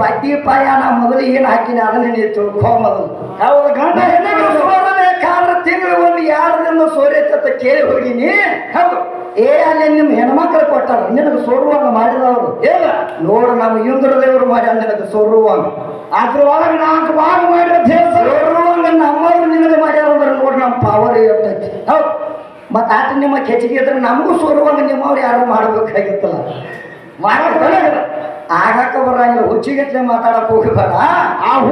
ಬಡ್ಡಿ ಪಾಯ ನಾ ಮೊದಲು ಏನ್ ಹಾಕಿನಿ ಅದನ್ನ ನೀ ತಿಳ್ಕೊ ಮೊದಲು. ಹೌದು. ಗಂಡ ಹೆಣ್ಣಿಗೆ ಕಾಲ ತಿಂಗಳು ಒಂದು ನಿಮ್ಮ ದಿನ ಸೋರೈತೆ ಕೇಳಿ ಹೋಗಿನಿ ಹೌದು. ಏ ಅಲ್ಲಿ ನಿಮ್ಮ ಹೆಣ್ಮಕ್ಳು ಕೊಟ್ಟಾರ. ನಿನಗೆ ಸೋರುವಂಗ ಮಾಡಿದವರು ಇಲ್ಲ ನೋಡು ನಮ್ಮ ಇಂದ್ರ ದೇವರು ಮಾಡ್ಯಾರ ನಿನಗೆ ಸೋರುವಂಗ. ಅದ್ರ ಒಳಗೆ ನಾಲ್ಕು ಭಾಗ ಮಾಡಿರೋ ಸೋರುವಂಗ ನಮ್ಮವ್ರು ನಿನಗೆ ಮಾಡ್ಯಾರ ಅಂದ್ರೆ ನೋಡಿ ನಮ್ಮ ಪವರ್ ಇರ್ತೈತಿ. ಹೌದು. ಮತ್ತೆ ಆತ ನಿಮ್ಮ ಕೆಚ್ಚಿಗೆ ಇದ್ರೆ ನಮಗೂ ಸೋರುವಂಗ ನಿಮ್ಮವ್ರು ಯಾರು ಮಾಡ್ಬೇಕಾಗಿತ್ತಲ್ಲ? ಮಾಡೋದು ಆಗಾಕ ಬರಂಗಿಲ್ಲ ಹುಚ್ಚಿಗತ್ಲೆ ಮಾತಾಡಕ್ ಹೋಗಬೇಡ. ಆ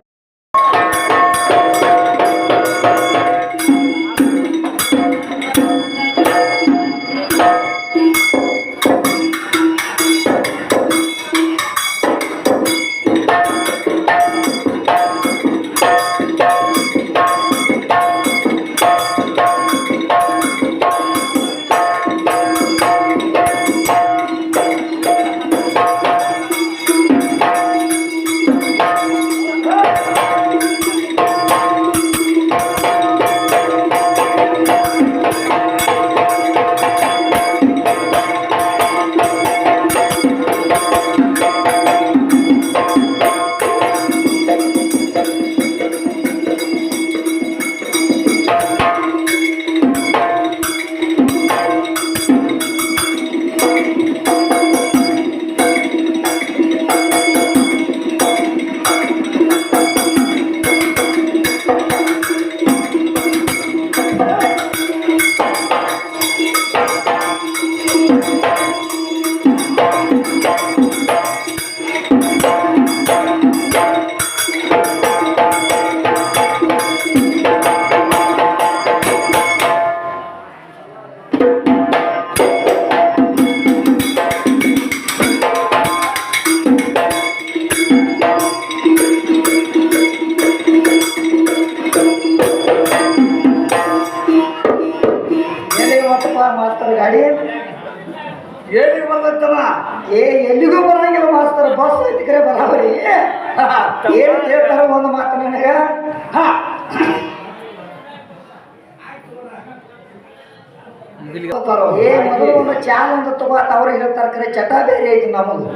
ಏ, ಮೊದಲು ಒಂದು ಕರೆ, ಚಟ ಬೇರೆ ಐತಿ ನಮದು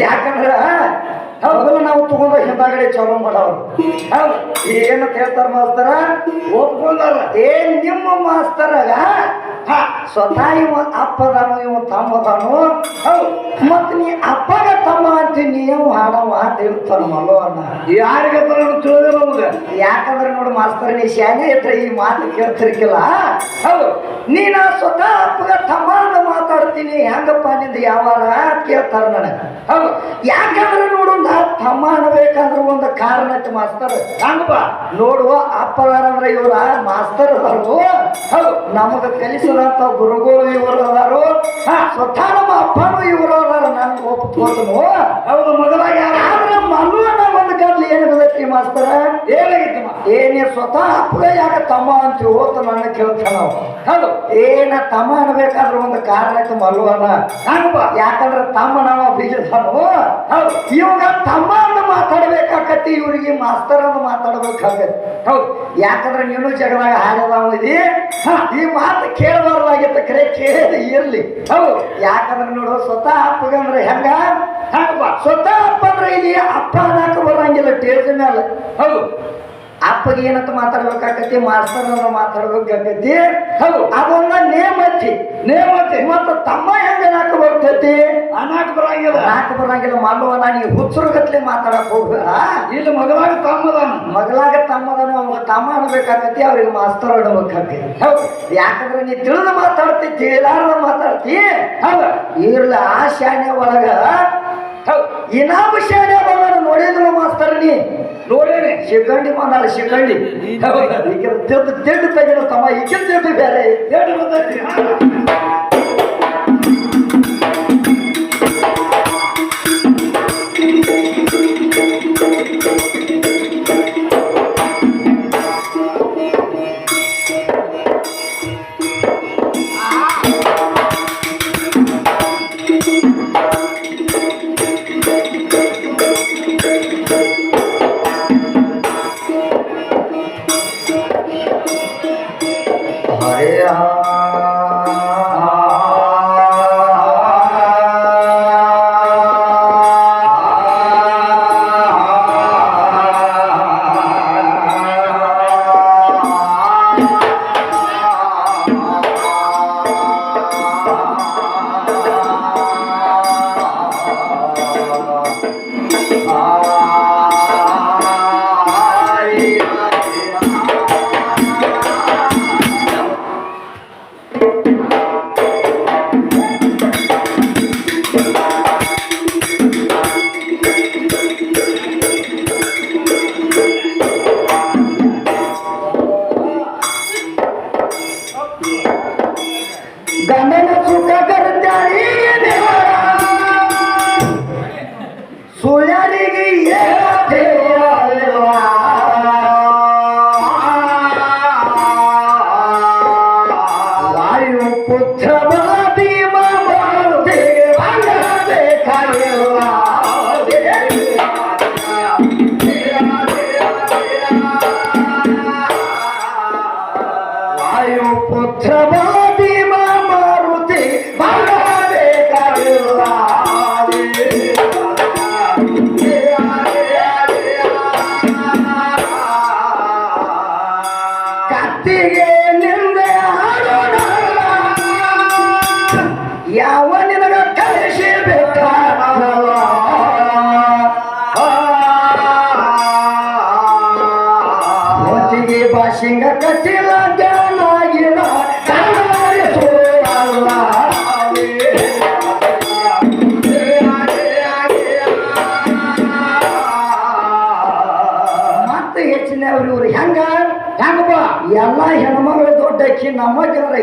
ಯಾಕಂದ್ರ ಮೊದಲು ನಾವು ತಗೊಂಡ ಹಿಂದಾಗಡೆ ಚಾಲು ಮಾಡವ್ರು ಏನಂತ ಹೇಳ್ತಾರ ಮಾಸ್ತರ? ಒಪ್ಕೊಂಡಲ್ಲ ಏ, ನಿಮ್ಮ ಮಾಸ್ತರಾಗ ಸ್ವತಃ ಇವ ಅಪ್ಪದಾನು ಇವ ತಮ್ಮದನು. ಹೌದು ಮತ್ ನೀ ಅಪ್ಪಗ ತಮ್ಮ ಅಂತ ನೀವು ಹಾಡವ ಹೇಳ್ತಾನ ಮಲ್ಲೋ ಅಣ್ಣ. ಯಾರಿಗೆ ತರ ತಿಳಿದಿಲ್ಲ ನಮಗೆ. ಯಾಕಂದ್ರೆ ನೋಡು ಮಾಸ್ತರ್ ನೀ ಶಾನೆ ಇತ್ರ ಈ ಮಾತು ಕೇಳ್ತಿರ್ಕಿಲ್ಲ. ಹೌದು ನೀನ ಸ್ವತಃ ಅಪ್ಪಗ ತಮ್ಮ ಮಾತಾಡ್ತೀನಿ ಹೆಂಗಪ್ಪ ನಿಂದ ಯಾವಾರ ಕೇಳ್ತಾರ ನನಗೆ. ಹೌದು, ಯಾಕಂದ್ರೆ ನೋಡು, ನಾ ತಮ್ಮ ಅನ್ನಬೇಕಾದ್ರೆ ಒಂದು ಕಾರಣಕ್ಕೆ ಮಾಸ್ತಾರ. ಹಂಗಪ್ಪ, ನೋಡುವ ಅಪ್ಪದಾರಂದ್ರೆ ಇವರ ಮಾಸ್ತರ್ ಅದಾರು ಹೌದು, ನಮಗ ಕಲಿಸಿದಂತ ಗುರುಗಳು ಇವರು ಅದಾರು. ಸ್ವತಃ ನಮ್ಮ ಅಪ್ಪನೂ ಇವರು ಅದಾರ ನನ್ಗೆ ಒಪ್ಕೋತನು ಹೌದು ಮಗಲಾಗ ಯಾರ ಆದ್ರೆ ಮಲ್ಲುವಣ್ಣ ಒಂದು ಗದ್ಲಿ ಏನು ಗೊತ್ತೈತಿ ಮಾಸ್ತರ ಏನಾಗಿತ್ತು ಏನೇ ಸ್ವತಃ ಅಪ್ಪಗ ಯಾಕ ತಮ್ಮ ಅಂತ ಹೋತ ನನ್ನ ಕೇಳ್ತಾನ. ಹೌದು. ಏನ ತಮ್ಮ ಅನ್ಬೇಕಾದ್ರೆ ಒಂದು ಕಾರಣ ಐತೆ ಮಲ್ವನ ಹಂಗಪ್ಪ ಯಾಕಂದ್ರೆ ತಮ್ಮ ನಾವು ಬೀಜದನು ಹೌದು. ಇವಾಗ ತಮ್ಮ ಅಂತ ಮಾತಾಡ್ಬೇಕಾಕತಿ ಇವ್ರಿಗೆ ಮಾಸ್ತರ್ ಅಂತ ಮಾತಾಡ್ಬೇಕಾಗತ್ತೆ. ಹೌದು. ಯಾಕಂದ್ರೆ ನೀನು ಜಗದಾಗ ಹಾಡದಾವ ಇದಿ ಈ ಮಾತು ಕೇಳಬಾರ್ದಾಗಿತ್ತ ಕರೆ ಕೇಳಿದ ಇರ್ಲಿ. ಹೌದು. ಯಾಕಂದ್ರೆ ನೋಡು ಸ್ವತಃ ಅಪ್ಪಗಂದ್ರೆ ಹೆಂಗ? ಹಂಗಪ್ಪ ಸ್ವತಃ ಅಪ್ಪ ಅಂದ್ರೆ ಇಲ್ಲಿ ಅಪ್ಪ ಅನ್ನಕ್ಕೆ ಬರಂಗಿಲ್ಲ. ಟೇಜ್ ಮೇಲೆ ಹೌದು. ಅಪ್ಪಗೆ ಏನಂತ ಮಾತಾಡ್ಬೇಕಾಗತ್ತೆ ಮಾಸ್ತರ್ ಅಂತ ಮಾತಾಡ್ಬೇಕಾಕತಿ ಹೌದು. ಅದೊಂದ ನೇಮತಿ ನೇಮತಿ ಮತ್ತ ತಮ್ಮ ಹೆಂಗ ನಾಕ ಬರ್ತೈತಿ? ಅನಾಕ ಬರಂಗಿಲ್ಲ. ನಾಕ ಬರಂಗಿಲ್ಲ. ಮಾಡುವ ನಾನು ಈ ಹುಚ್ಚರು ಗತ್ಲೆ ಮಾತಾಡಕ್ ಹೋಗ್ಬೇಡ. ಇಲ್ಲಿ ಮಗಲಾಗ ತಮ್ಮದನ. ಮಗಳಾಗ ತಮ್ಮದನು ಅವಾಗ ತಮ್ಮ ಅನ್ಬೇಕಾಕತಿ ಅವ್ರಿಗೆ ಮಾಸ್ತರ್ ಅನ್ಬೇಕಾಕತಿ ಹೌದು. ಯಾಕಂದ್ರೆ ನೀ ತಿಳಿದು ಮಾತಾಡ್ತಿ ತಿಳಿಲಾರ್ದ ಮಾತಾಡ್ತಿ. ಹೌದು. ಇರ್ಲ ಆ ಶಾನೆ ಒಳಗ ಹೌದು. ಇನಾಮ ಶಾನೆ ಬಂದ ನೋಡಿದ್ರು ಮಾಸ್ತರ್ ನೀ? ನೋಡೇನೆ ಶಿಖಂಡಿ ಮಾತಾಡ ಶಿಖಂಡಿ ತಿದ್ದು ತೆಗೆದು ತಮ್ಮ ಈಗ ತಿದ್ದು ಬೇರೆ.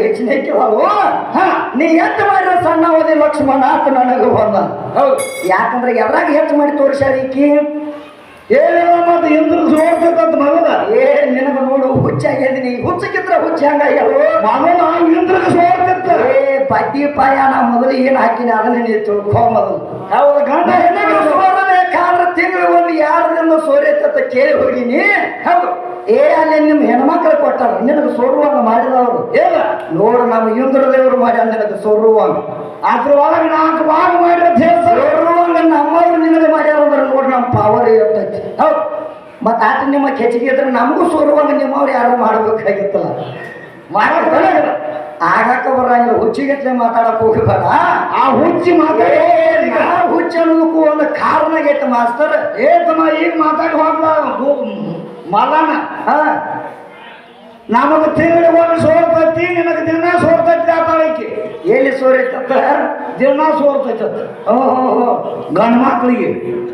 ಹೆಚ್ಚಿನ ಅಕ್ಕಿದಾವು ನೀ ಎಷ್ಟು ಮಾಡಿರ ಸಣ್ಣ ಓದಿ ಲಕ್ಷ್ಮಣ ಅಂತ ನನಗೆ ಬಂದ. ಹೌದು. ಯಾಕಂದ್ರೆ ಎಲ್ಲಾಗ ಹೆಚ್ಚು ಮಾಡಿ ತೋರಿಸ್ಯಾರ ಈಕಿ? ಏನಿಲ್ಲ ಮತ್ತೆ ಇಂದ್ರ ಸೋರ್ತಕ್ಕಂತ ಮಗದ ಏ ನಿನಗ ನೋಡು ಹುಚ್ಚಾಗಿದ್ದೀನಿ ಹುಚ್ಚಕ್ಕಿದ್ರ ಹುಚ್ಚ ಹಂಗಾಗ್ಯಾವ ಮಗನ ಇಂದ್ರಗ ಸೋರ್ತಿತ್ತ ಏ ಬಡ್ಡಿ ಪಾಯ ನಾ ಮೊದಲು ಏನ್ ಹಾಕಿನಿ ಅದನ್ನ ನೀ ತಿಳ್ಕೊ ಮೊದಲು. ಹೌದು ಗಂಡ ಹೆಣ್ಣಿಗೆ ಸೋರಬೇಕಾದ್ರೆ ತಿಂಗಳು ಒಂದು ಎರಡು ದಿನ ಸೋರೈತಂತ ಕೇಳಿ ಹೋಗಿನಿ. ಹೌದು. ಏ, ಅಲ್ಲಿ ನಿಮ್ಮ ಹೆಣ್ಮಕ್ಳು ಕೊಟ್ಟಾರ. ನಿನಗೆ ಸೋರುವಂಗ ಮಾಡಿದವರು ಏನ ನೋಡು, ನಮ್ಮ ಇಂದ್ರ ದೇವರು ಮಾಡ್ಯಾರ ನಿನಗೆ ಸೋರುವಂಗ ಅದ್ರ ಒಳಗೆ ನಾಲ್ಕು ಭಾಗ ಮಾಡಿರ ಸೋರುವಂಗ ನಮ್ಮವ್ರು ನಿನಗೆ ಮಾಡ್ಯಾರ ಅಂದ್ರೆ ನೋಡು, ನಮ್ಮ ಪವರ್ ಇರ್ತೈತಿ. ಹೌದು. ಮತ್ತೆ ಆತ ನಿಮ್ಮ ಕೆಚ್ಚಿಗೆ ಇದ್ರೆ ನಮಗೂ ಸೋರುವಂಗ ನಿಮ್ಮವ್ರು ಯಾರು ಮಾಡ್ಬೇಕಾಗಿತ್ತಲ್ಲ. ಮಾಡಕ್ ಆಗಾಕ ಬರಂಗಿಲ್ಲ. ಹುಚ್ಚಿಗೆ ಮಾತಾಡಕ್ ಹೋಗಬೇಡ. ಆ ಹುಚ್ಚಿ ಮಾತಾಡಿ. ಹುಚ್ಚಿ ಅನ್ನೋದಕ್ಕೂ ಒಂದು ಕಾರಣ ಆಗೈತೆ ಮಾಸ್ತರ್ ಏತಮ್ಮ ಈಗ ಮಾತಾಡಿ ಹೋಗ್ಲ. ಹ. ನಮಗ ತಿಂಗಳಿಗೆ ಒಂದು ಸೋರ್ತೈತಿ, ನಿನಗೆ ದಿನ ಸೋರ್ತೈತಿ ಆತಾಳಕ್ಕೆ ಎಲ್ಲಿ ಸೋರಿತ್ತಪ್ಪ ದಿನ ಸೋರ್ತೈತಿ ಓಹೋ ಗಂಡ ಮಕ್ಳಿಗೆ.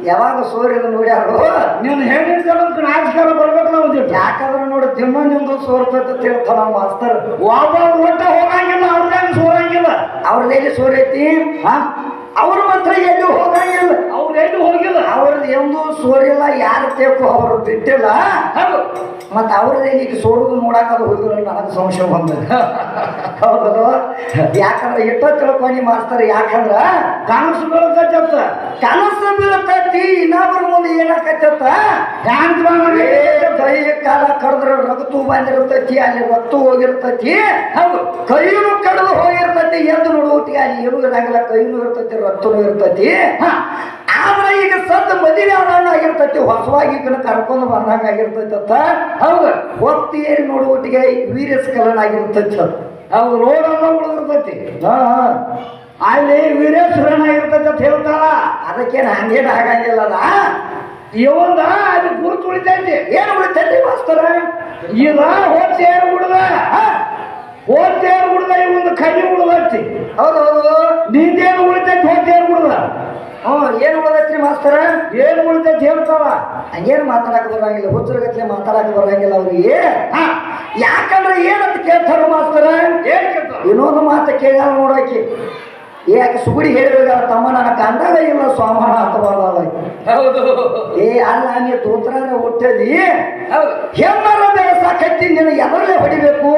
ಯಾವಾಗ ಸೋರಿದ ನೋಡ್ಯಾರು ನೀನು ಹೇಳಿದ ಜನಕ್ಕೆ ನಾಚಿಕಾರ ಬರ್ಬೇಕು ನಾವು ಯಾಕಂದ್ರೆ ನೋಡಿ, ದಿನ ನಿಮ್ದು ಸೋರ್ತೈತೆ ಅಂತ ನಮ್ಮ ಮಾಸ್ತರ್. ಒಬ್ಬ ಹೋಗಂಗಿಲ್ಲ ಅವ್ರದಾಗ ಸೋರಂಗಿಲ್ಲ? ಅವ್ರದ್ದು ಎಲ್ಲಿ ಸೋರೈತಿ? ಹಾ? ಅವ್ರ ಮಾತ್ರ ಎಲ್ಲಿ ಹೋಗಂಗಿಲ್ಲ ಅವ್ರು ಎಲ್ಲಿ ಹೋಗಿಲ್ಲ? ಅವ್ರದ್ದು ಎಂದೂ ಸೋರಿಲ್ಲ ಯಾರು ತೇಕು ಅವರು ಬಿಟ್ಟಿಲ್ಲ. ಮತ್ತೆ ಅವ್ರದ್ದು ಈಗ ಸೋರುದು ನೋಡಾಕ ಅದು ಹೋಗಿಲ್ಲ ನನಗೆ ಸಂಶಯ ಬಂದದ ಹೌದಲ್ಲ ಯಾಕಂದ್ರೆ ಇಟ್ಟ ತಿಳ್ಕೊಂಡು ಮಾಡ್ತಾರೆ ಯಾಕಂದ್ರೆ ಕನಸು ಬೀಳ್ತೈತಿ ಅಂತ ಕನಸು ಬೀಳ್ತೈತಿ ಇನ್ನೊಬ್ಬರ ಮುಂದೆ ಏನಾಕತ್ತ ಕೈ ಕಾಲ ಕಡಿದ್ರೆ ರಕ್ತು ಬಂದಿರ್ತೈತಿ ಅಲ್ಲಿ ರಕ್ತು ಹೋಗಿರ್ತೈತಿ. ಹೌದು. ಕೈನು ಕಡಿದು ಹೋಗಿರ್ತೈತಿ ಎದ್ದು ನೋಡುವಟ್ಟಿಗೆ ಅಲ್ಲಿ ಏನು ಇರಂಗಿಲ್ಲ ಕೈನೂ ಇರ್ತೈತಿ ರಕ್ತನು ಇರ್ತೈತಿ. ಹ. ಆದ್ರೆ ಈಗ ಸದ್ ಮದುವೆ ಆದಂಗ ಆಗಿರ್ತೈತಿ ಹೊಸವಾಗಿ ಇದನ್ನ ಕರ್ಕೊಂಡು ಬಂದಂಗ ಆಗಿರ್ತೈತಿ ಅಂತ. ಹೌದು. ಹೊತ್ತಿ ಏರಿ ನೋಡುವಟ್ಟಿಗೆ ವೀರಸ್ಕಲನ ಆಗಿರ್ತೈತಿ ಅದು. ಅವ್ರು ರೋಡನ್ನ ಉಳಿದಿರ್ತೈತಿ ಹಾ ಹಾ. ಅಲ್ಲಿ ವೀರೇಶ್ವರನ ಇರ್ತೈತಿ ಅಂತ ಹೇಳ್ತಾರ ಅದಕ್ಕೇನು ಹಂಗೇನು ಆಗಂಗಿಲ್ಲ ಇವಂದ ಅಲ್ಲಿ ಗುರುತು ಉಳಿತೈತಿ. ಏನು ಉಳಿತೈತಿ ಮಾಸ್ತರ? ಈಗ ಹೋಗ್ತೇರು ಉಳ್ದ ಹೋಗ್ತೇರು ಉಳ್ದ ಒಂದು ಕೈ ಉಳ್ದೈತಿ ಹೌದು ಹೌದು ನಿಂದೇನು ಉಳಿತೈತಿ ಹೋಗ್ತೇರು ಉಳ್ದ ಹ್ಞೂ ಏನು ಉಳಿದೈತ್ರಿ ಮಾಸ್ತರ? ಏನು ಉಳಿತೈತಿ ಹೇಳ್ತಾಳ ಹಂಗೇನು ಮಾತಾಡಕ್ಕೆ ಬರಂಗಿಲ್ಲ ಹುಚ್ಚರಗತ್ಲೆ ಮಾತಾಡಕ್ಕೆ ಬರಂಗಿಲ್ಲ ಅವ್ರಿಗೆ. ಯಾಕಂದ್ರೆ ಏನಂತ ಕೇಳ್ತಾರ ಮಾಸ್ತರ? ಏನು ಕೇಳ್ತಾರ ಇನ್ನೊಂದು ಮಾತು ಕೇಳ್ಯಾರ ನೋಡಾಕಿ ಆಕೆ ಸುಗುಡಿ ಹೇಳಿದ ತಮ್ಮ ನನ್ನ ಕಂದಾಗ ಇಲ್ಲ ಸ್ವಾಮನ ಅಥವಾ ಹೌದು. ಏ ಅಲ್ಲ ನೀ ತೋತ್ರನ ಹುಟ್ಟದಿ. ಹೌದು. ಹೆಮ್ಮರ ಕಟ್ಟಿ ನಿನ್ನ ಎದರಲ್ಲೇ ಹೊಡಿಬೇಕು.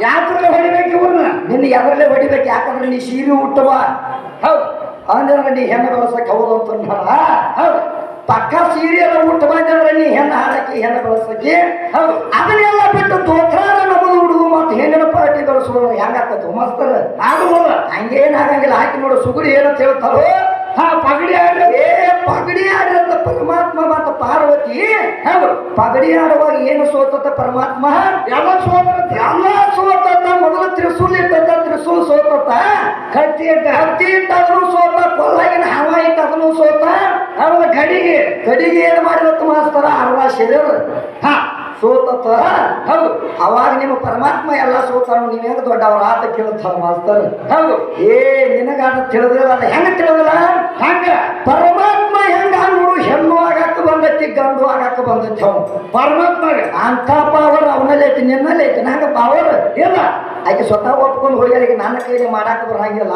ಯಾತ್ರೆ ಹೊಡಿಬೇಕು ಇವ್ರನ್ನ? ನಿನ್ನ ಎದರಲ್ಲೇ ಹೊಡಿಬೇಕು. ಯಾಕಂದ್ರೆ ನೀ ಸೀರೆ ಹುಟ್ಟವ ಹೌದು. ಅಂದ್ರೆ ನೀ ಹೆಣ್ಣು ಬೆಳೆಸಕ್ ಹೌದು ಅಂತ ಹೌದು. ಪಕ್ಕ ಸೀರಿಯಲ್ ಊಟ ಮಾಡಿದ್ರೆ ನೀ ಹೆಣ್ಣು ಹಾಡಕ್ಕೆ ಹೆಣ್ಣು ಬಳಸಕ್ಕೆ. ಹೌದು. ಅದನ್ನೆಲ್ಲ ಬಿಟ್ಟು ದೋತ್ರಾರ ನಮ್ಮದು ಹುಡುಗು ಮತ್ತು ಹೆಣ್ಣಿನ ಪಾರ್ಟಿ ಬೆಳೆಸೋದು ಹೆಂಗಾಗ್ತದೆ ಮಸ್ತರ ಆಗುವುದ ಹಂಗೇನಾಗಂಗಿಲ್ಲ ಹಾಕಿ ನೋಡು ಸುಗುಡಿ ಏನಂತ ಹೇಳ್ತಾರೋ? ಹಾ ಪಗಡಿ ಆಡ್ರಿ. ಏ ಪಗಡಿ ಆಡಿರಂತ ಪರಮಾತ್ಮ ಮತ್ತು ಪಾರ್ವತಿ. ಹೌದು. ಪಗಡಿ ಆಡುವಾಗ ಏನು ಸೋತತ ಪರಮಾತ್ಮ? ಎಲ್ಲ ಸೋತ ಎಲ್ಲ ಸೋತತ್ತ ಮೊದಲು ತ್ರಿಸೂಲ್ ಇಟ್ಟತ ತ್ರಿಸೂಲ್ ಸೋತತ ಕತ್ತಿ ಇಟ್ಟ ಹತ್ತಿ ಇಟ್ಟ ಅದನ್ನು ಸೋತ. ಕೊಲ್ಲಾಗಿನ ಹವಾ ಇಟ್ಟ ಅದನ್ನು ಸೋತ. ಹೌದು ಕಡಿಗೆ ಕಡಿಗೆ ಏನು ಮಾಡಿದತ್ತ ಮಾಸ್ತರ ಅರ್ವ ಶರೀರ. ಹಾ ಸೋತತ ಹೌದು. ಅವಾಗ ನಿಮ್ಮ ಪರಮಾತ್ಮ ಎಲ್ಲ ಸೋತಾನು ನೀವ್ ಹೆಂಗ ದೊಡ್ಡವರ? ಆತ ಕೇಳುತ್ತಾರ ಮಾಸ್ತರ್ ಹೌದು. ಏ ನಿನಗಾದ ತಿಳಿದಿಲ್ಲ ಅದ ಹೆಂಗ ತಿಳಿದಿಲ್ಲ? ಹಂಗ? ಪರಮಾತ್ಮ ಹೆಂಗ ನೋಡು ಹೆಣ್ಣು ಆಗಾಕ ಬಂದೈತಿ ಗಂಡು ಆಗಾಕ ಬಂದೈತಿ. ಅವನು ಪರಮಾತ್ಮ ಅಂತ ಪಾವರ್ ಅವನಲ್ಲಿ ಐತಿ ನಿನ್ನಲ್ಲಿ ಐತಿ ನಂಗ ಪಾವರ್ ಇಲ್ಲ. ಆಕೆ ಸ್ವತಃ ಒಪ್ಕೊಂಡು ಹೋಗ್ಯಾರ ಈಗ ನನ್ನ ಕೈಲಿ ಮಾಡಾಕ ಬರಂಗಿಲ್ಲ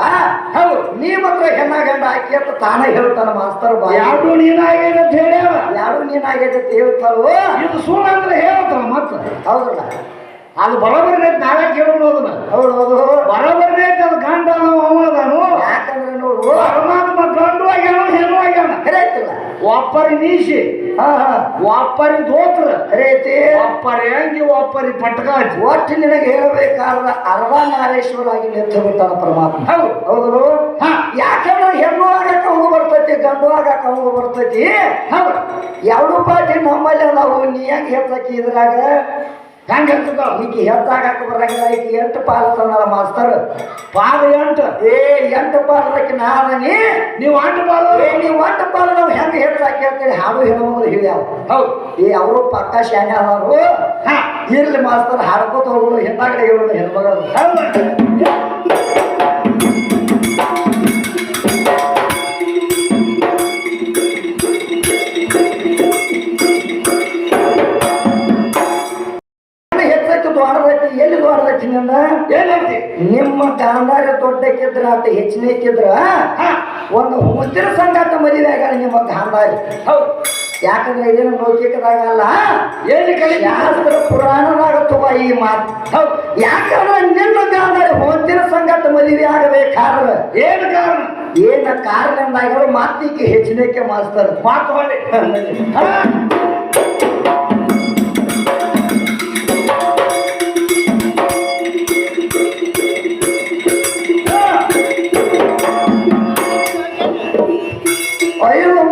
ಹೌದು. ನೀ ಮಾತ್ರ ಹೆಣ್ಣ ಗಂಡ ಆಕಿ ಅಂತ ತಾನೇ ಹೇಳ್ತಾನ ಮಾಸ್ತರ್ ಬಾ ನೀನಾಗೈತೆ ನೀನಾಗೇನ ಅಂತ ಹೇಳ್ಯಾವ? ಯಾರು ನೀನಾಗೈತೆ ಅಂತ ಹೇಳ್ತಾರೋ ಇದು ಸುಳ್ಳು ಅಂದ್ರೆ ಹೇಳ್ತಾರ ಮತ್ತ? ಹೌದಲ್ಲ. ಅದು ಬರೋಬರಿ ನಾಳೆ ನಾವೇ ಕೇಳೋಣ ಅದನ್ನ ಹೌದು ಹೌದು ಬರೋಬರಿ ಐತಿ ಅದು ಗಂಡ ಅವ ಅವ ಅದಾನು ಯಾಕಂದ್ರೆ ನೋಡು ಪರಮಾತ್ಮ ಗಂಡು ಆಗ್ಯಾನ ಹೆಣ್ಣು ಆಗ್ಯಾನ ಖರೆ ಐತಿಲ್ಲ ಒಪ್ಪರಿ ನೀಶಿ. ವಾಪರಿ ದೋತ್ರ ಖರೆ ವಾಪರಿ ಒಪ್ಪರಿ ವಾಪರಿ ಪಟ್ಕ ಒಟ್ಟು ನಿನಗೆ ಹೇಳಬೇಕಾದ ಅರ್ಧ ನಾರೇಶ್ವರ ಆಗಿ ನಿಂತು ಬಿಟ್ಟಾನ ಪರಮಾತ್ಮ. ಹೌದು. ಹೌದು ಹಾ. ಯಾಕಂದ್ರೆ ಹೆಣ್ಣು ಆಗಕ್ಕ ಹೋಗಿ ಬರ್ತೈತಿ ಗಂಡು ಆಗಕ್ಕ ಹೋಗ ಬರ್ತೈತಿ. ಹೌದು. ಎರಡು ಪಾಟಿ ನಮ್ಮಲ್ಲಿ ನಾವು ನೀ ಹೆಂಗ್ ಹೇಳ್ತಕ್ಕಿ ಇದ್ರಾಗ? ಹೆಂಗ ಹಚ್ಚತಾವ ಈಕಿ ಹಾಕಿ ಬರಂಗಿಲ್ಲ. ಈಕಿ ಎಂಟು ಪಾಲ ಮಾಸ್ತರ್. ಪಾಲ್ ಎಂಟು. ಏ ಎಂಟು ಪಾಲಕ್ಕೆ ನಾನೇ ನೀವು ಅಂಟು ಪಾಲು? ಏ ನೀವು ಒಂಟ ಪಾಲು ನಾವು ಹೆಂಗ ಹೆಚ್ಚಾಕಿ ಅಂತೇಳಿ ಹಾಡು ಹೆಣ್ಮಗಳು ಹೇಳ್ಯಾವ. ಹೌದು. ಏ ಅವರು ಪಕ್ಕ ಶಾನೆ ಅವರು ಹಾ. ಇರ್ಲಿ ಮಾಸ್ತರ್ ಹಾಡ್ಕೋತ ಹೋಗೋಣ ಹಿಂದಾಗಡೆ ಹೇಳೋಣ ಹೆಣ್ಮಗಳು ನಿನ್ನ ಏನೈತಿ? ನಿಮ್ಮ ಗಾಂಧಾರ ದೊಡ್ಡಕ್ಕಿದ್ರ ಅಂತ ಹೆಚ್ಚಿನಕ್ಕಿದ್ರ ಒಂದು ಮುದ್ದಿನ ಸಂಗಾಟ ಮದುವೆ ಆಗ್ಯಾರ ನಿಮ್ಮ ಗಾಂಧಾರಿ ಹೌದು. ಯಾಕಂದ್ರೆ ಇದೇನು ಲೌಕಿಕದಾಗಲ್ಲ ಏನು ಕಲಿ? ಶಾಸ್ತ್ರ ಪುರಾಣದಾಗ ಈ ಮಾತು. ಹೌದು. ಯಾಕಂದ್ರೆ ನಿಮ್ಮ ಗಾಂಧಾರಿ ಹೊಂದಿನ ಸಂಗಾಟ ಮದುವೆ ಆಗಬೇಕಾದ್ರೆ ಏನು ಕಾರಣ? ಏನ ಕಾರಣದಿಂದಾಗ್ಯಾರ ಮಾತಿಗೆ ಹೆಚ್ಚಿನಕ್ಕೆ ಮಾಡಿಸ್ತಾರೆ ಮಾತು ಹೊಳ್ಳಿ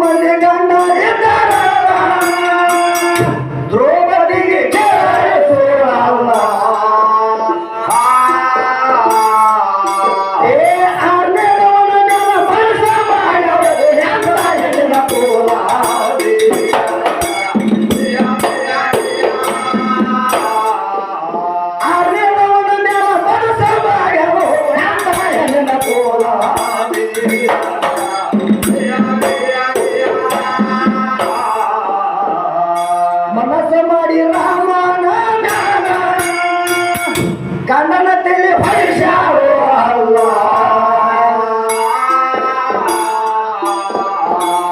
ಹಾ ಐದು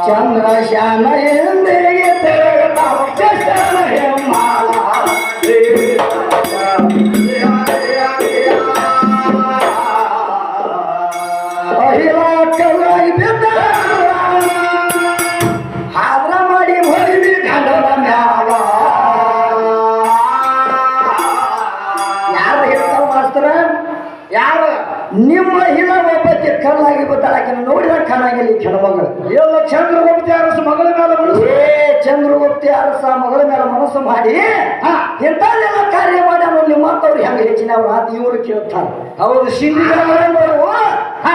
ಚಂದ್ರ ಶಾನ ಮನಸ್ಸು ಮಾಡಿ ಇಂಥದ್ದೆಲ್ಲ ಕಾರ್ಯ ಮಾಡ್ಯಾನ ನಿಮ್ಮಂತವ್ರು ಹೆಂಗ ಹೆಚ್ಚಿನ ಅಂತ ಇವರು ಕೇಳ್ತಾರೆ. ನೋಡು ಹಾ,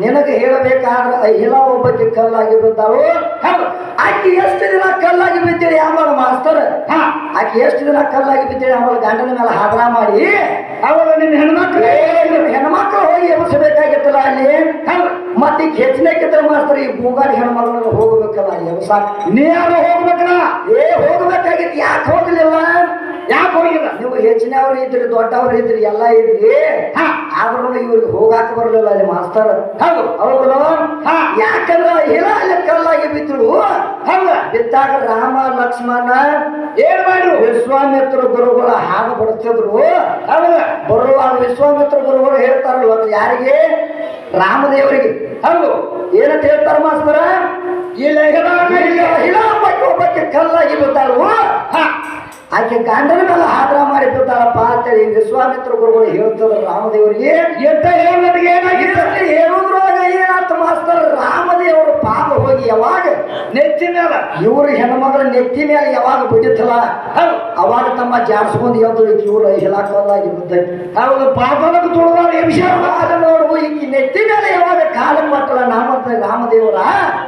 ನಿನಗೆ ಹೇಳಬೇಕಾದ್ರೆ ಹಿಲ ಒಬ್ಬಕ್ಕೆ ಕಲ್ಲಾಗಿ ಬಿದ್ದಾಳು. ಹೌದು, ಆಕೆ ಎಷ್ಟು ದಿನ ಕಲ್ಲಾಗಿ ಬಿದ್ದೇಳಿ ಆಮೇಲೆ ಮಾಸ್ತರ್. ಹಾ ಆಕೆ ಎಷ್ಟು ದಿನ ಕಲ್ಲಾಗಿ ಬಿದ್ದೇಳಿ ಆಮೇಲೆ ಗಂಡನ ಮೇಲೆ ಹಾದ್ರ ಮಾಡಿ. ಅವಳು ನಿನ್ನ ಹೆಣ್ಮಕ್ಳು. ಹೆಣ್ಮಕ್ಳು ಹೋಗಿ ಎಬ್ಸಬೇಕಾಗಿತ್ತಲ್ಲ ಅಲ್ಲಿ? ಮತ್ತೆ ಈಗ ಹೆಚ್ಚಿನಕ್ಕಿದ್ರೆ ಮಾಸ್ತರ್ ಈ ಭೂಗಾಡಿ ಹೆಣ್ಮಕ್ಳು ಹೋಗ್ಬೇಕಲ್ಲ ಎಬ್ಸಾಕ. ನೀ ಯಾರು ಹೋಗ್ಬೇಕಲ್ಲ? ಏ ಹೋಗ್ಬೇಕಾಗಿತ್ತು ಯಾಕೆ ಹೋಗ್ಲಿಲ್ಲ? ಯಾಕೆ ಹೋಗಿಲ್ಲ? ನೀವು ಹೆಚ್ಚಿನವ್ರು ಇದ್ರಿ ದೊಡ್ಡವ್ರು ಇದ್ರಿ ಎಲ್ಲ ಇದ್ರಿ. ಹಾ. ಆದ್ರೂ ಇವ್ರಿಗೆ ಹೋಗಾಕ ಬರಲಿಲ್ಲ ಅಲ್ಲಿ ಮಾಸ್ತರ್. ಹೌದು. ಹೌದು. ಹಾ. ಯಾಕಂದ್ರ ಹಿಲ ಅಲ್ಲಿ ಕಲ್ಲಾಗಿ ಬಿದ್ರು ಹೌದ. ಬಿದ್ದಾಗ ರಾಮ ಲಕ್ಷ್ಮಣ ಏನ್ ಮಾಡ್ರು ವಿಶ್ವಾಮಿತ್ರ ಗುರುಗಳ ಹಾಗೆ ಬಡಿಸಿದ್ರು. ಹೌದ. ಬರುವಾಗ ವಿಶ್ವಾಮಿತ್ರ ಗುರುಗಳು ಹೇಳ್ತಾರಲ್ಲ ಯಾರಿಗೆ? ರಾಮದೇವರಿಗೆ. ಹೌದು. ಏನಂತ ಹೇಳ್ತಾರ ಮಾಸ್ತರ? ಇಲ್ಲ. ಹಿಲ ಒಬ್ಬಕ್ಕೆ ಕಲ್ಲಾಗಿ ಬಿದ್ದಾಳು. ಆಕೆ ಗಂಡನ ಮೇಲೆ ಹಾದ್ರ ಮಾಡಿ ಬಿದ್ದಾಳಪ್ಪ ಅಂತೇಳಿ ವಿಶ್ವಾಮಿತ್ರ ಗುರುಗಳು ಹೇಳ್ತಾರೆ ರಾಮದೇವರಿಗೆ ಎಟ್ಟ ಹೇಳ ನನಗೆ ಏನಾಗಿತ್ತು ಇದರಲ್ಲಿ ಹೇಳುದ್ರೊಳಗ ಏನಾತ ಮಾಸ್ತರ್? ರಾಮದೇವರು ಪಾಪ ಹೋಗಿ ಯಾವಾಗ? ನೆತ್ತಿ ಮೇಲೆ ಇವ್ರ ಹೆಣ್ಮಗಳ ನೆತ್ತಿ ಮೇಲೆ ಯಾವಾಗ ಬಿಟ್ಟಿತ್ತಲ್ಲ ಹೌದು. ಅವಾಗ ತಮ್ಮ ಜಾಡ್ಸ್ಕೊಂಡು ಎದ್ದು ಇವ್ರ ಹಿಲಾಕಲ್ಲಾಗಿ ಬಿದ್ದೈತಿ. ಪಾಪನಕ್ಕೆ ತುಳಿದಾರ ವಿಷಯ ಅವಾಗ ನೋಡು ಈಗ ನೆತ್ತಿ ಮೇಲೆ ಯಾವಾಗ ಕಾಲ ಮಕ್ಕಳ ನಾಮದ ರಾಮದೇವರ?